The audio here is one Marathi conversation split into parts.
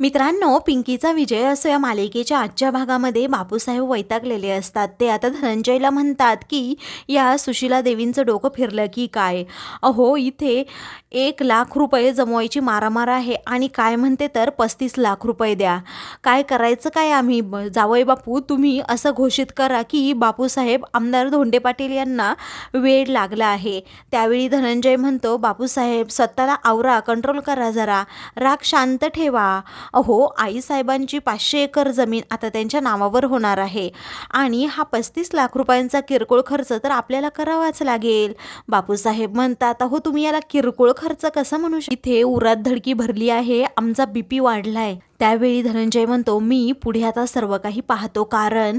मित्रांनो पिंकीचा विजय असो या मालिकेच्या आजच्या भागामध्ये बापूसाहेब वैतागलेले असतात. ते आता धनंजयला म्हणतात की या सुशिला देवींचं डोकं फिरलं की काय? अहो इथे एक लाख रुपये जमवायची मारामार आहे आणि काय म्हणते तर पस्तीस लाख रुपये द्या. काय करायचं काय आम्ही? ब- जावई बापू तुम्ही असं घोषित करा की बापूसाहेब आमदार धोंडे पाटील यांना वेळ लागला आहे. त्यावेळी धनंजय म्हणतो बापूसाहेब स्वतःला आवरा कंट्रोल करा जरा. राग शांत ठेवा. अहो आईसाहेबांची पाचशे एकर जमीन आता त्यांच्या नावावर होणार आहे. आणि हा पस्तीस लाख रुपयांचा किरकोळ खर्च तर आपल्याला करावाच लागेल. बापूसाहेब म्हणतात अहो तुम्ही याला किरकोळ खर्च कसा म्हणू शकता इथे उरात धडकी भरली आहे आमचा बीपी वाढलाय. त्यावेळी धनंजय म्हणतो मी पुढे आता सर्व काही पाहतो कारण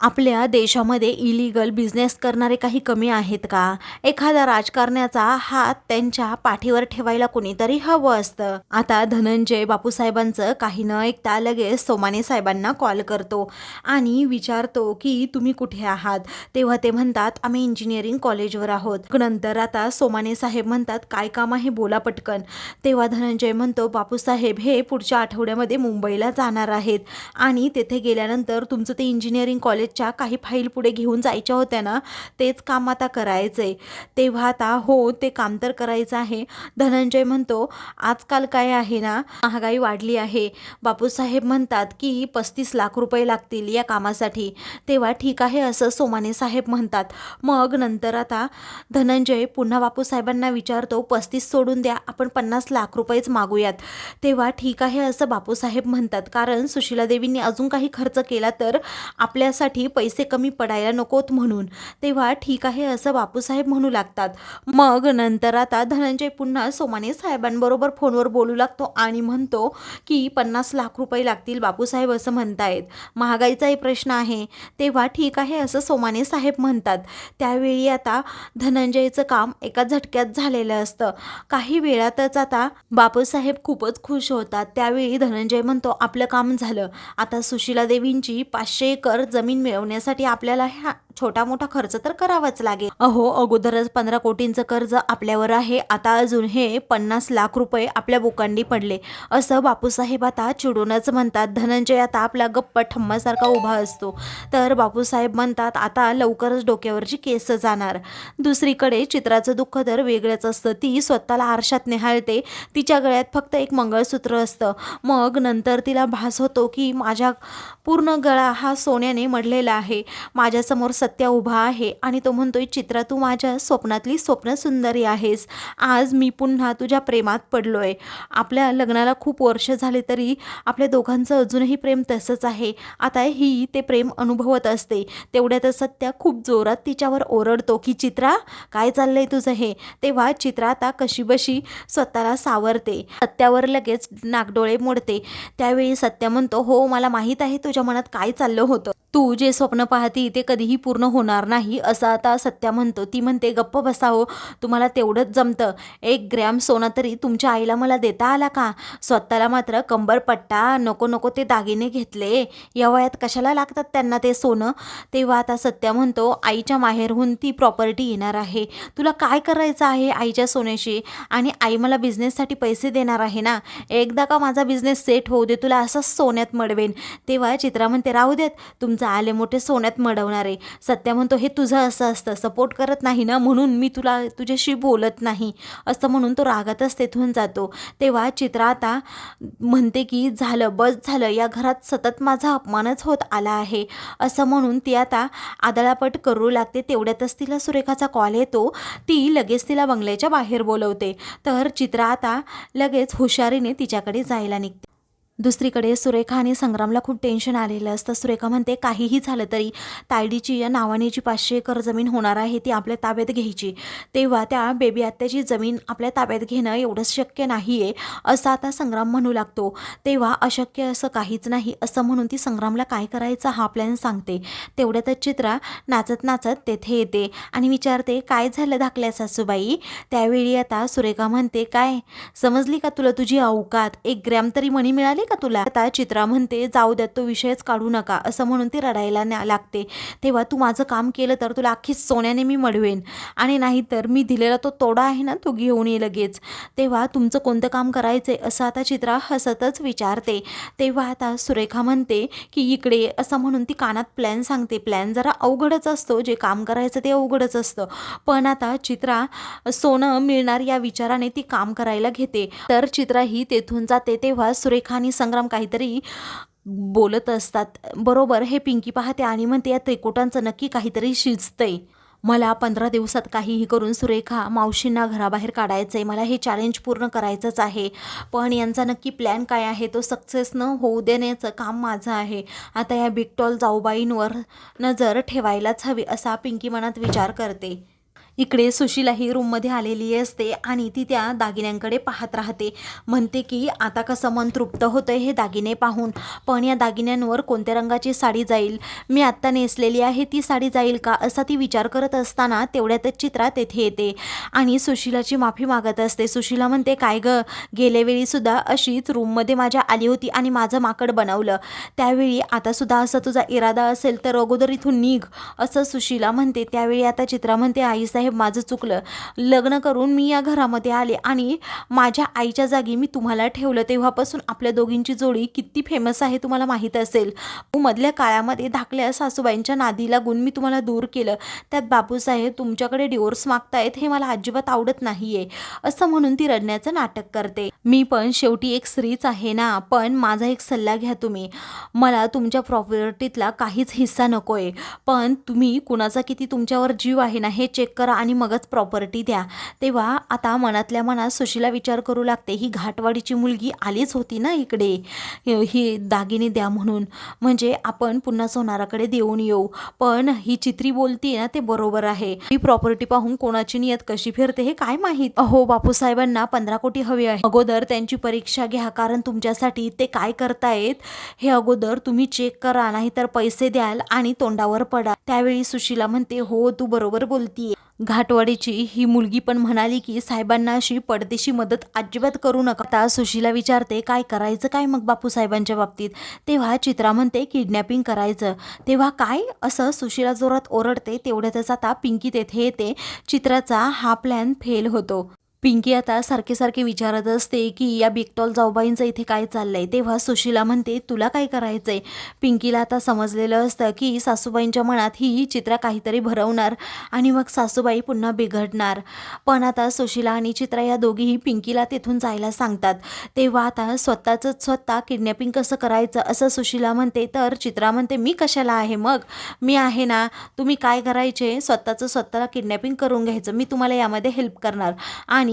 आपल्या देशामध्ये इलिगल बिझनेस करणारे काही कमी आहेत का? एखादा राजकारण्याचा हात त्यांच्या पाठीवर ठेवायला कोणीतरी हवं असतं. आता धनंजय बापूसाहेबांचं काही न ऐकता लगेच सोमाने साहेबांना कॉल करतो आणि विचारतो की तुम्ही कुठे आहात? तेव्हा ते म्हणतात आम्ही इंजिनिअरिंग कॉलेजवर आहोत. नंतर आता सोमाने साहेब म्हणतात काय काम आहे? बोला पटकन. तेव्हा धनंजय म्हणतो बापूसाहेब हे पुढच्या आठवड्यामध्ये मुंबईला जाणार आहेत आणि तेथे गेल्यानंतर तुमचं ते इंजिनिअरिंग कॉलेज कॉलेजच्या काही फाईल पुढे घेऊन जायच्या होत्या ना तेच काम आता करायचं आहे तेव्हा आता हो ते काम तर करायचं आहे. धनंजय म्हणतो आजकाल काय आहे ना महागाई वाढली आहे. बापूसाहेब म्हणतात की पस्तीस लाख रुपये लागतील या कामासाठी. तेव्हा ठीक आहे असं सोमाने साहेब म्हणतात. मग नंतर आता धनंजय पुन्हा बापूसाहेबांना विचारतो पस्तीस सोडून द्या आपण पन्नास लाख रुपयेच मागूयात. तेव्हा ठीक आहे असं बापूसाहेब म्हणतात. कारण सुशीला देवींनी अजून काही खर्च केला तर आपल्यासाठी पैसे कमी पडायला नकोत म्हणून. तेव्हा ठीक आहे असं बापूसाहेब म्हणू लागतात. मग नंतर आता धनंजय पुन्हा सोमाने साहेबांबरोबर फोनवर बोलू लागतो आणि म्हणतो की पन्नास लाख रुपये लागतील बापूसाहेब असं म्हणतायत. महागाईचाही प्रश्न आहे. तेव्हा ठीक आहे असं सोमाने साहेब म्हणतात. त्यावेळी आता धनंजयचं काम एका झटक्यात झालेलं असतं. काही वेळातच आता बापूसाहेब खूपच खुश होतात. त्यावेळी धनंजय म्हणतो आपलं काम झालं. आता सुशीला देवींची पाचशे एकर जमीन मिळवण्यासाठी आपल्याला ह्या छोटा मोठा खर्च तर करावाच लागेल. अहो अगोदरच पंधरा कोटींचं कर्ज आपल्यावर आहे. आता अजून हे पन्नास लाख रुपये आपल्या बोकांडी पडले. असं बापूसाहेब आता चिडूनच म्हणतात. धनंजय आता आपला गप्प ठम्मासारखा उभा असतो. तर बापूसाहेब म्हणतात आता लवकरच डोक्यावरची केस जाणार. दुसरीकडे चित्राचं दुःख तर वेगळंच असतं. ती स्वतःला आरशात निहाळते. तिच्या गळ्यात फक्त एक मंगळसूत्र असतं. मग नंतर तिला भास होतो की माझ्या पूर्ण गळा हा सोन्याने मढलेला आहे. माझ्यासमोर सत्या उभा आहे आणि तो म्हणतोय चित्रा तू माझ्या स्वप्नातली स्वप्न सुंदरी आहेस. आज मी पुन्हा तुझ्या प्रेमात पडलोय. आपल्या लग्नाला खूप वर्ष झाले तरी आपल्या दोघांचं अजूनही प्रेम तसंच आहे. आता ही ते प्रेम अनुभवत असते. तेवढ्यातच सत्या खूप जोरात तिच्यावर ओरडतो की चित्रा काय चाललंय तुझं हे? तेव्हा चित्रा आता कशीबशी स्वतःला सावरते. सत्यावर लगेच नागडोळे मोडते. त्यावेळी सत्या म्हणतो हो मला माहीत आहे तुझ्या मनात काय चाललं होतं. तू जे स्वप्न पाहती ते कधीही पूर्ण होणार नाही असं आता सत्या म्हणतो. ती म्हणते गप्प बसावं तुम्हाला तेवढंच जमतं. एक ग्रॅम सोनं तरी तुमच्या आईला मला देता आला का? स्वतःला मात्र कंबरपट्टा नको नको ते दागिने घेतले. या वयात कशाला लागतात त्यांना ते सोनं? तेव्हा आता सत्या म्हणतो आईच्या माहेरहून ती प्रॉपर्टी येणार आहे. तुला काय करायचं आहे आईच्या सोन्याशी? आणि आई मला बिझनेससाठी पैसे देणार आहे ना? एकदा का माझा बिझनेस सेट होऊ दे तुला असंच सोन्यात मडवेन. तेव्हा चित्रा म्हणते राहू देत तुमचं आले मोठे सोन्यात मडवणार. आहे सत्या म्हणतो हे तुझं असं असतं सपोर्ट करत नाही ना म्हणून मी तुला तुझ्याशी बोलत नाही. असं म्हणून तो रागातच तेथून जातो. तेव्हा चित्रा आता म्हणते की झालं बस झालं या घरात सतत माझा अपमानच होत आला आहे. असं म्हणून ती आता आदळापट करू लागते. तेवढ्यातच तिला सुरेखाचा कॉल येतो. ती लगेच तिला बंगल्याच्या बाहेर बोलवते. तर चित्रा आता लगेच हुशारीने तिच्याकडे जायला निघते. दुसरीकडे सुरेखा आणि संग्रामला खूप टेन्शन आलेलं असतं. सुरेखा म्हणते काहीही झालं तरी तायडीची या नावानेची पाचशे एकर जमीन होणार आहे ती आपल्या ताब्यात घ्यायची. तेव्हा त्या बेबी आत्याची जमीन आपल्या ताब्यात घेणं एवढंच शक्य नाही आहे असं आता संग्राम म्हणू लागतो. तेव्हा अशक्य असं काहीच नाही असं म्हणून ती संग्रामला काय करायचं हा प्लॅन सांगते. तेवढ्यातच चित्रा नाचत नाचत तेथे येते आणि विचारते काय झालं धाकल्या सासूबाई? त्यावेळी आता सुरेखा म्हणते काय? समजली का तुला तुझी अवकात? एक ग्रॅम तरी मणी मिळाली का तुला? आता चित्रा म्हणते जाऊ द्या तो विषयच काढू नका. असं म्हणून ती रडायला न्या- लागते. तेव्हा तू माझं काम केलं तर तुला अख्खी सोन्याने मी मडवेन. आणि नाहीतर मी दिलेला तो तोडा आहे ना तो घेऊन ये लगेच. तेव्हा तुमचं कोणतं काम करायचंय असं आता चित्रा हसतच विचारते. तेव्हा आता सुरेखा म्हणते की इकडे असं म्हणून ती कानात प्लॅन सांगते. प्लॅन जरा अवघडच असतो. जे काम करायचं ते अवघडच असतं. पण आता चित्रा सोनं मिळणार या विचाराने ती काम करायला घेते. तर चित्रा ही तेथून जाते. तेव्हा सुरेखाने आणि संग्राम काहीतरी बोलत असतात. बरोबर हे पिंकी पाहते आणि म्हणते या त्रिकुटांचं नक्की काहीतरी शिजतंय. मला पंधरा दिवसात काहीही करून सुरेखा मावशींना घराबाहेर काढायचं आहे मला हे चॅलेंज पूर्ण करायचंच आहे. पण यांचा नक्की प्लॅन काय आहे? तो सक्सेस न होऊ देण्याचं काम माझं आहे. आता या बिगटॉल जाऊबाईंवर नजर ठेवायलाच हवी असा पिंकी मनात विचार करते. इकडे सुशीला ही रूममध्ये आलेली असते आणि ती त्या दागिन्यांकडे पाहत राहते. म्हणते की आता कसं मन तृप्त होतंय हे दागिने पाहून. पण या दागिन्यांवर कोणत्या रंगाची साडी जाईल? मी आत्ता नेसलेली आहे ती साडी जाईल का? असा ती विचार करत असताना तेवढ्यातच चित्रा तेथे येते. आणि सुशीलाची माफी मागत असते. सुशीला म्हणते काय ग? गेल्या वेळीसुद्धा अशीच रूममध्ये माझ्या आली होती आणि माझं माकड बनवलं. त्यावेळी आतासुद्धा असा तुझा इरादा असेल तर अगोदर इथून निघ. असं सुशीला म्हणते. त्यावेळी आता चित्रा म्हणते आईसाहेब माझं चुकलं. लग्न करून मी या घरामध्ये आले आणि माझ्या आईच्या जागी मी तुम्हाला ठेवलं. तेव्हापासून आपल्या दोघींची जोडी किती फेमस आहे तुम्हाला माहीत असेल. मधल्या काळामध्ये धाकल्या सासूबाईंच्या नादी लागून मी तुम्हाला दूर केलं. त्यात बापूसाहेब तुमच्याकडे डिवोर्स मागतायत हे मला अजिबात आवडत नाहीये. असं म्हणून ती रडण्याचं नाटक करते. मी पण शेवटी एक स्त्रीच आहे ना पण माझा एक सल्ला घ्या तुम्ही. मला तुमच्या प्रॉपर्टीतला काहीच हिस्सा नकोय. पण तुम्ही कुणाचा किती तुमच्यावर जीव आहे ना हे चेक करा आणि मगच प्रॉपर्टी द्या. तेव्हा आता मनातल्या मनात सुशीला विचार करू लागते ही घाटवाडीची मुलगी आलीच होती ना इकडे? ही दागिने द्या म्हणून. म्हणजे आपण पुन्हा सोनाराकडे देऊन येऊ. पण ही चित्री बोलती ना ते बरोबर आहे. ही प्रॉपर्टी पाहून कोणाची नियत कशी फिरते हे काय माहीत? हो बापूसाहेबांना पंधरा कोटी हवे आहे अगोदर त्यांची परीक्षा घ्या कारण तुमच्यासाठी ते काय करतायत हे अगोदर तुम्ही चेक करा नाहीतर पैसे द्याल आणि तोंडावर पडा. त्यावेळी सुशीला म्हणते हो तू बरोबर बोलतीये. घाटवाडीची ही मुलगी पण म्हणाली की साहेबांना अशी पडदेशी मदत अजिबात करू नका. आता सुशीला विचारते काय करायचं? काय मग बापू साहेबांच्या बाबतीत? तेव्हा चित्रा म्हणते किडनॅपिंग करायचं. तेव्हा काय? असं सुशीला जोरात ओरडते तेवढ्यातच आता पिंकी तेथे येते. चित्राचा हा प्लॅन फेल होतो. पिंकी आता सारखे सारखे विचारत असते की या बिगटॉल जाऊबाईंचं इथे काय चाललंय? तेव्हा सुशीला म्हणते तुला काय करायचंय? पिंकीला आता समजलेलं असतं की सासूबाईंच्या मनात ही चित्रा काहीतरी भरवणार आणि मग सासूबाई पुन्हा बिघडणार. पण आता सुशीला आणि चित्रा या दोघीही पिंकीला तिथून जायला सांगतात. तेव्हा आता स्वतःचं स्वतः किडनॅपिंग कसं करायचं असं सुशीला म्हणते तर चित्रा म्हणते मी कशाला आहे मग? मी आहे ना? तुम्ही काय करायचे? स्वतःचं स्वतःला किडनॅपिंग करून घ्यायचं. मी तुम्हाला यामध्ये हेल्प करणार. आणि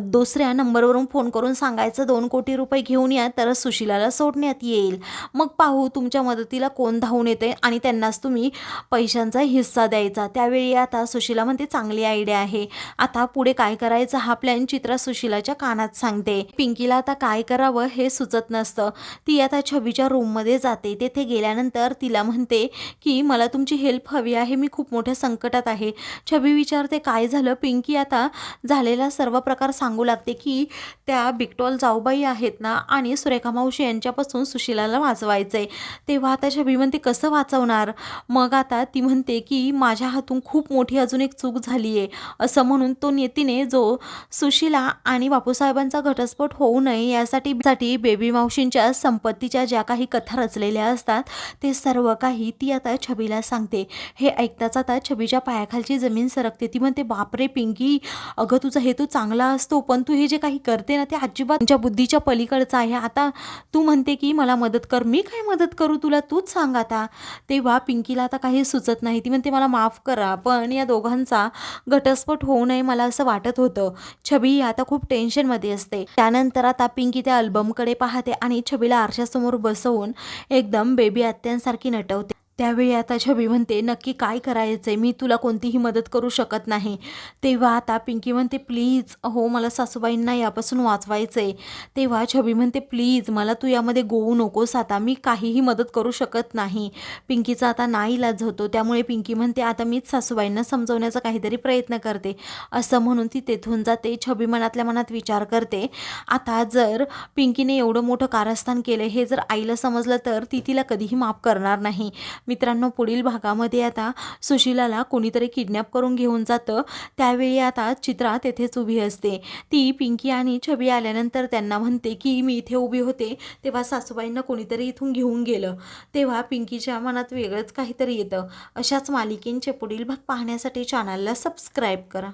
दुसऱ्या नंबरवरून फोन करून सांगायचं दोन कोटी रुपये घेऊन या तर सुशीलाला सोडण्यात येईल. मग पाहू तुमच्या मदतीला कोण धावून येते आणि त्यांनाच तुम्ही पैशांचा हिस्सा द्यायचा. त्यावेळी आता सुशीला म्हणते चांगली आयडिया आहे. आता पुढे काय करायचं हा प्लॅन चित्रा सुशीलाच्या कानात सांगते. पिंकीला आता काय करावं हे सुचत नसतं. ती आता छबीच्या रूममध्ये जाते. तेथे गेल्यानंतर तिला म्हणते की मला तुमची हेल्प हवी आहे. मी खूप मोठ्या संकटात आहे. छबी विचारते काय झालं? पिंकी आता झालेला सर्व प्रकार सांगू लागते की त्या बिकटॉल जाऊबाई आहेत ना आणि सुरेखा मावशी यांच्यापासून सुशिलाला वाचवायचं आहे तेव्हा आता छबी म्हणते कसं वाचवणार? मग आता ती म्हणते की माझ्या हातून खूप मोठी अजून एक चूक झाली आहे असं म्हणून तो नेतीने जो सुशिला आणि बापूसाहेबांचा घटस्फोट होऊ नये यासाठी साठी बेबी मावशींच्या संपत्तीच्या ज्या काही कथा रचलेल्या असतात ते सर्व काही ती आता छबीला सांगते. हे ऐकताच आता छबीच्या पायाखालची जमीन सरकते. ती म्हणते बापरे पिंकी अगं तुझा हेतू चांगला असतो पण तू हे जे काही करते ना ते अजिबात तुमच्या बुद्धीच्या पलीकडचं आहे. आता तू म्हणते की मला मदत कर. मी काय मदत करू तुला? तूच सांग आता. तेव्हा पिंकीला आता काही सुचत नाही. ती म्हणते मला माफ करा पण या दोघांचा घटस्फोट होऊ नये मला असं वाटत होतं. छबी आता खूप टेन्शनमध्ये असते. त्यानंतर आता पिंकी त्या अल्बमकडे पाहते आणि छबीला आरशासमोर बसवून एकदम बेबी आत्यांसारखी नटवते. त्यावेळी आता छबी म्हणते नक्की काय करायचं आहे मी तुला कोणतीही मदत करू शकत नाही. तेव्हा आता पिंकी म्हणते प्लीज हो मला सासूबाईंना यापासून वाचवायचं आहे तेव्हा छबी म्हणते प्लीज मला तू यामध्ये गोवू नकोस आता मी काहीही मदत करू शकत नाही. पिंकीचा आता नाही इलाज होतो त्यामुळे पिंकी म्हणते आता मीच सासूबाईंना समजवण्याचा काहीतरी प्रयत्न करते. असं म्हणून ती तेथून जाते छबी मनातल्या मनात विचार करते. आता जर पिंकीने एवढं मोठं कारस्थान केलं हे जर आईला समजलं तर ती तिला कधीही माफ करणार नाही. मित्रांनो पुढील भागामध्ये आता सुशिलाला कोणीतरी किडनॅप करून घेऊन जातं. त्यावेळी आता चित्रा तेथेच उभी असते. ती पिंकी आणि छबी आल्यानंतर त्यांना म्हणते की मी इथे उभी होते. तेव्हा सासूबाईंना कोणीतरी इथून घेऊन गेलं. तेव्हा पिंकीच्या मनात वेगळंच काहीतरी येतं. अशाच मालिकेंचे पुढील भाग पाहण्यासाठी चॅनलला सबस्क्राईब करा.